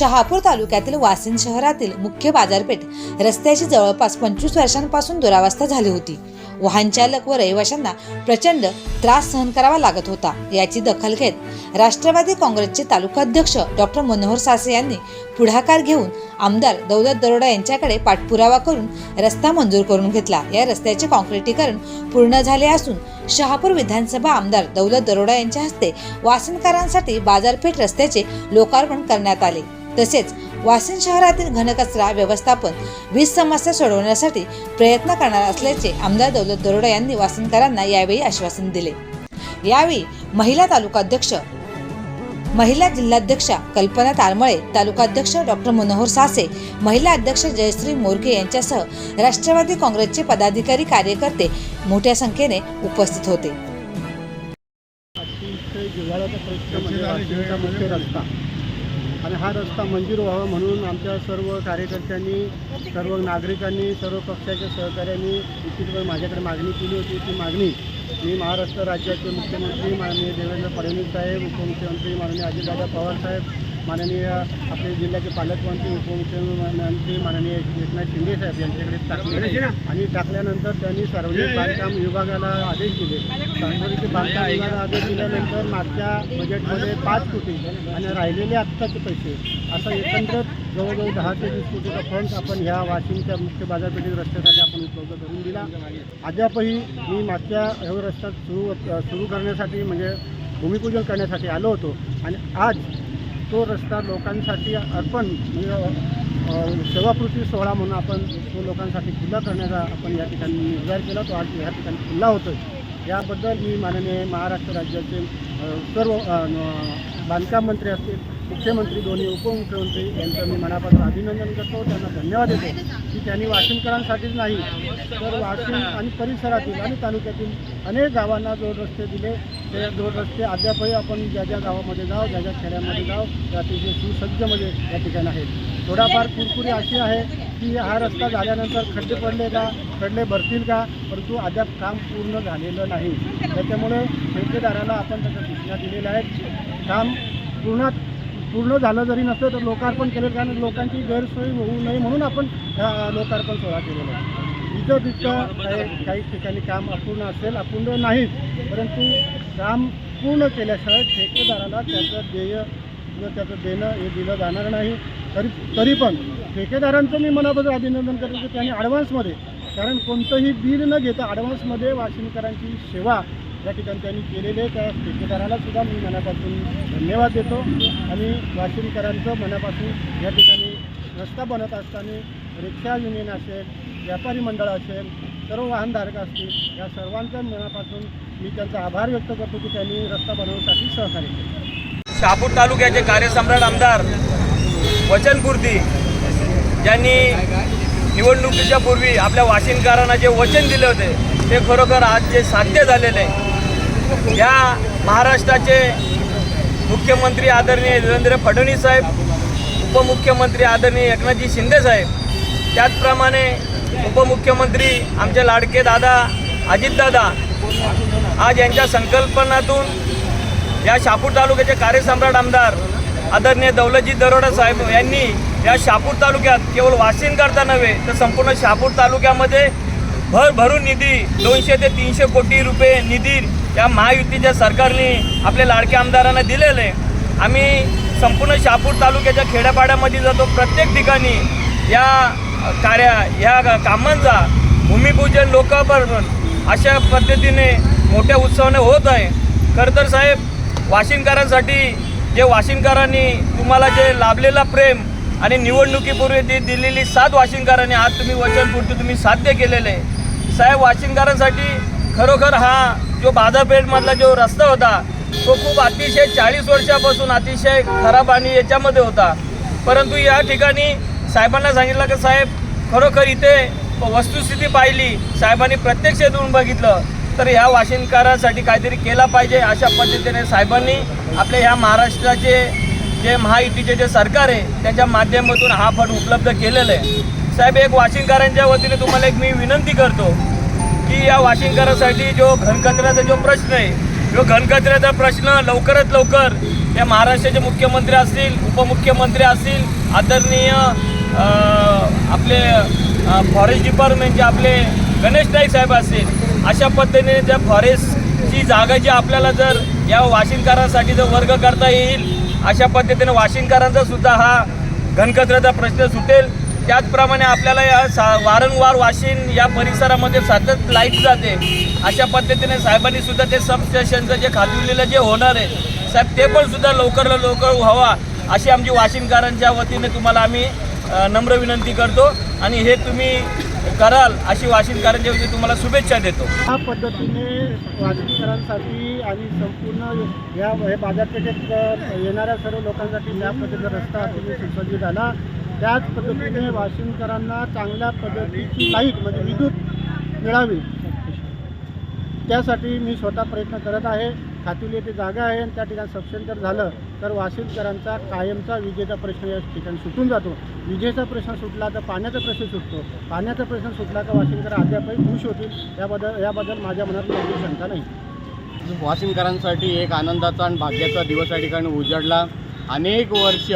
शहापूर तालुक्यातील वासिन शहरातील मुख्य बाजारपेठ रस्त्याची जवळपास पंचवीस वर्षांपासून दुरावस्था झाली होती. वाहनचालक व रहिवाशांना प्रचंड त्रास सहन करावा लागत होता. याची दखल घेत राष्ट्रवादी काँग्रेसचे तालुकाध्यक्ष डॉक्टर मनोहर सासे यांनी पुढाकार घेऊन आमदार दौलत दरोडा यांच्याकडे पाठपुरावा करून रस्ता मंजूर करून घेतला. या रस्त्याचे काँक्रिटीकरण पूर्ण झाले असून शहापूर विधानसभा आमदार दौलत दरोडा यांच्या हस्ते वासनकारांसाठी बाजारपेठ रस्त्याचे लोकार्पण करण्यात आले. तसेच वाशिम शहरातील घनकचरा व्यवस्थापन वीज समस्या सोडवण्यासाठी प्रयत्न करणार असल्याचे आमदार दौलत दरोडा यांनी वासनकरांना यावेळी आश्वासन दिले. यावेळी महिला तालुकाध्यक्ष महिला जिल्हाध्यक्षा कल्पना तारमळे तालुकाध्यक्ष डॉक्टर मनोहर सासे महिला अध्यक्ष जयश्री मोरके यांच्यासह राष्ट्रवादी काँग्रेसचे पदाधिकारी कार्यकर्ते मोठ्या संख्येने उपस्थित होते. म्हणजे मुख्य रस्ता. आणि हा रस्ता मंजूर व्हावा म्हणून आमच्या सर्व कार्यकर्त्यांनी सर्व नागरिकांनी सर्व पक्षाच्या सहकार्यांनी निश्चितपणे माझ्याकडे मागणी केली होती. ती मागणी मी महाराष्ट्र राज्याचे मुख्यमंत्री माननीय देवेंद्र फडणवीस साहेब उपमुख्यमंत्री माननीय अजितदादा पवार साहेब माननीय आपले जिल्ह्याचे पालकमंत्री उपमुख्यमंत्री माननीय एकनाथ शिंदे साहेब यांच्याकडे टाकले आणि टाकल्यानंतर त्यांनी सार्वजनिक बांधकाम विभागाला आदेश दिले. सार्वजनिक बांधकाम विभागाला आदेश दिल्यानंतर मागच्या बजेटमध्ये पाच कोटी आणि राहिलेले आत्ताचे पैसे असं एकंदर जवळजवळ दहा ते वीस कोटीचा फंड आपण ह्या वाशिमच्या मुख्य बाजारपेठेत रस्त्यासाठी आपण उपलब्ध करून दिला. अद्यापही मी मागच्या ह्या रस्ता सुरू सुरू करण्यासाठी म्हणजे भूमिपूजन करण्यासाठी आलो होतो. आणि आज तो रस्ता लोकांसाठी अर्पण म्हणजे सेवाकृती सोहळा म्हणून आपण तो लोकांसाठी खुला करण्याचा आपण या ठिकाणी निर्धार केला तो आज या ठिकाणी खुला होतो याबद्दल मी माननीय महाराष्ट्र राज्याचे सर्व बांधकाम मंत्री असतील मुख्यमंत्री दोन्ही उपमुख्यमंत्री यांचं मी मनापासून अभिनंदन करतो. त्यांना धन्यवाद देतो की त्यांनी वाशिमकरांसाठीच नाही तर वाशिम आणि परिसरातील आणि तालुक्यातील अनेक गावांना जोड रस्ते दिले. ते जोड रस्ते अद्यापही आपण ज्या ज्या गावामध्ये जाव ज्या ज्या खेड्यामध्ये जाव त्या तिथे सुसज्जमध्ये म्हणजे या ठिकाणी आहेत. थोडाफार कुरकुरी अशी आहे की हा रस्ता झाल्यानंतर खड्डे पडले का खड्डे भरतील का परंतु अद्याप काम पूर्ण झालेलं नाही. त्याच्यामुळे ठेकेदाराला आपण त्याच्या सूचना दिलेल्या आहेत. काम पूर्णात पूर्ण झालं जरी नसलं तर लोकार्पण केलं कारण लोकांची गैरसोय होऊ नये म्हणून आपण लोकार्पण सोहळा केलेला आहे. इथं तिथं काही काही ठिकाणी काम अपूर्ण असेल अपूर्ण नाही परंतु काम पूर्ण केल्याशिवाय ठेकेदाराला त्याचं देय किंवा त्याचं देणं हे दिलं जाणार नाही. तरी तरी पण ठेकेदारांचं मी मनापासून अभिनंदन करतो की त्यांनी ॲडव्हान्समध्ये कारण कोणतंही बिल न घेता ॲडव्हान्समध्ये वाशिमकरांची सेवा या ठिकाणी त्यांनी केलेले त्या ठेकेदाराला सुद्धा मी मनापासून धन्यवाद देतो. आणि वाशिमकरांचं मनापासून या ठिकाणी रस्ता बनत असताना रिक्षा युनियन असेल व्यापारी मंडळ असेल सर्व वाहनधारक असतील या सर्वांच्या मनापासून मी त्यांचा आभार व्यक्त करतो की त्यांनी रस्ता बनवण्यासाठी सहकार्य केले. शहापूर तालुक्याचे कार्यसम्राट आमदार वचनपूर्ती ज्यांनी निवडणुकीच्या पूर्वी आपल्या वाशिनकारांना जे वचन दिले होते ते खरोखर आज जे साध्य झालेले आहे या महाराष्ट्राचे मुख्यमंत्री आदरणीय देवेंद्र फडणवीस साहेब उपमुख्यमंत्री आदरणीय एकनाथजी शिंदे साहेब त्याचप्रमाणे उपमुख्यमंत्री आमचे लाडके दादा अजितदादा आज यांच्या संकल्पनातून या शापूर तालुक्याचे कार्यसम्राट आमदार आदरणीय दौलतजी दरोडा साहेब यांनी या शापूर तालुक्यात केवळ वाशिन करता नव्हे तर संपूर्ण शापूर तालुक्यामध्ये भर भरून निधी दोनशे ते तीनशे कोटी रुपये निधी या महायुतीच्या सरकारने आपल्या लाडक्या आमदारांना दिलेले. आहे आम्ही संपूर्ण शहापूर तालुक्याच्या खेड्यापाड्यामध्ये जातो. प्रत्येक ठिकाणी या कार्या या कामांचा भूमिपूजन लोकार्पण अशा पद्धतीने मोठ्या उत्सवाने होत आहे. खरं तर साहेब वाशिनकरांसाठी जे वाशिनकरांनी तुम्हाला जे लाभलेला प्रेम आणि निवडणुकीपूर्वी ती दिलेली साथ वाशिनकरांनी आज तुम्ही वचनपूर्ती तुम्ही साध्य केलेलं. आहे साहेब वाशिनकरांसाठी खरोखर हा जो बाजारपेठमधला जो रस्ता होता तो खूप अतिशय चाळीस वर्षापासून अतिशय खराब आणि याच्यामध्ये होता. परंतु या ठिकाणी साहेबांना सांगितलं की साहेब खरोखर इथे वस्तुस्थिती पाहिली साहेबांनी प्रत्यक्ष येऊन बघितलं तर ह्या वाशिनकारासाठी काहीतरी केला पाहिजे अशा पद्धतीने साहेबांनी आपल्या ह्या महाराष्ट्राचे जे महायुतीचे जे सरकार आहे त्याच्या माध्यमातून हा फंड उपलब्ध केलेला आहे. साहेब एक वाशिंदकारांच्या वतीने तुम्हाला एक मी विनंती करतो की या वाशिंगकरांसाठी जो घनकचऱ्याचा जो प्रश्न आहे जो घनकचऱ्याचा प्रश्न लवकरात लवकर या महाराष्ट्राचे मुख्यमंत्री असतील उपमुख्यमंत्री असतील आदरणीय आपले फॉरेस्ट डिपार्टमेंटचे आपले गणेश नाईक साहेब असतील अशा पद्धतीने त्या फॉरेस्टची जागा जी आपल्याला जर या वाशिंदकरांसाठी जर वर्ग करता येईल अशा पद्धतीने वाशिंदकरांचा सुद्धा हा घनकचऱ्याचा प्रश्न सुटेल. त्याचप्रमाणे आपल्याला या सा वारंवार वाशिन या परिसरामध्ये सतत लाइट जाते. अशा पद्धतीने साहेबांनी सुद्धा ते सबस्टेशनचं जे खाजवलेलं जे होणार आहे साहेब ते पण सुद्धा लवकर लवकर व्हावा अशी आमची वाशिंदकरांच्या वतीने तुम्हाला आम्ही नम्र विनंती करतो आणि हे तुम्ही कराल अशी वाशिंदकरांच्या वतीने तुम्हाला शुभेच्छा देतो. या पद्धतीने वाशिमकरांसाठी आणि संपूर्ण या हे बाजारपेठेत येणाऱ्या सर्व लोकांसाठी या पद्धतीचा रस्ता तुम्ही सुसज्जित झाला. त्याच पद्धतीने वाशिमकरांना चांगल्या पद्धतीची लाइट म्हणजे विद्युत मिळावी. त्यासाठी मी स्वतः प्रयत्न करत आहे. खातील येथे जागा आहे आणि त्या ठिकाणी सबस्टेशन जर झालं तर वाशिमकरांचा कायमचा विजेचा प्रश्न या ठिकाणी सुटून जातो. विजेचा प्रश्न सुटला तर पाण्याचा प्रश्न सुटतो. पाण्याचा प्रश्न सुटला तर वाशिमकर अद्यापही खुश होतील. याबद्दल याबद्दल माझ्या मनात काही शंका नाही. वाशिमकरांसाठी एक आनंदाचा आणि भाग्याचा दिवस या ठिकाणी उजडला. अनेक वर्ष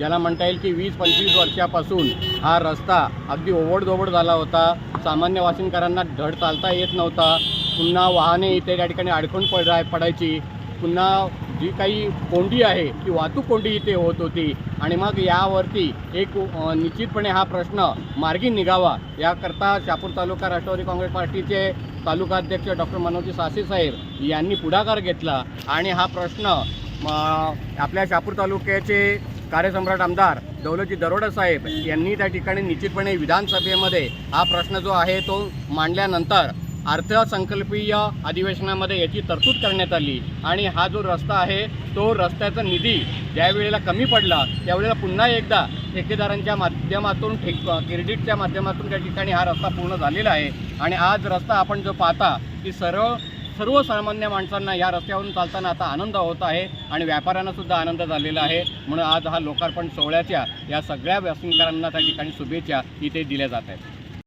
ज्याला म्हणता येईल की वीस पंचवीस वर्षापासून हा रस्ता अगदी ओवडदोबड झाला होता. सामान्य वाशिमकरांना धड चालता येत नव्हता. पुन्हा वाहने इथे त्या ठिकाणी अडकून पडाय पडायची. पुन्हा जी काही कोंडी आहे ती वाहतूक कोंडी इथे होत होती. आणि मग यावरती एक निश्चितपणे हा प्रश्न मार्गी निघावा. याकरता शापूर तालुका राष्ट्रवादी काँग्रेस पार्टीचे तालुका अध्यक्ष डॉक्टर मनोजी सासे साहेब यांनी पुढाकार घेतला. आणि हा प्रश्न म, आपल्या शापूर तालुक्याचे कार्यसम्राट आमदार दौलतजी दरोडा साहेब यांनी त्या ठिकाणी निश्चितपणे विधानसभेमध्ये हा प्रश्न जो आहे तो मांडल्यानंतर अर्थसंकल्पीय अधिवेशनामध्ये याची तरतूद करण्यात आली. आणि हा जो रस्ता आहे तो रस्त्याचा निधी ज्या वेळेला कमी पडला त्यावेळेला पुन्हा एकदा ठेकेदारांच्या माध्यमातून ठेक क्रेडिटच्या माध्यमातून त्या ठिकाणी हा रस्ता पूर्ण झालेला आहे. आणि आज रस्ता आपण जो पाहता की सरळ सर्वसामान्य माणसांना या रस्त्यावरून चालताना आता आनंद होत आहे आणि व्यापाऱ्यांनासुद्धा आनंद झालेला आहे. म्हणून आज हा लोकार्पण सोहळ्याच्या या सगळ्या व्यसनकारांना त्या ठिकाणी शुभेच्छा इथे दिल्या जात आहेत.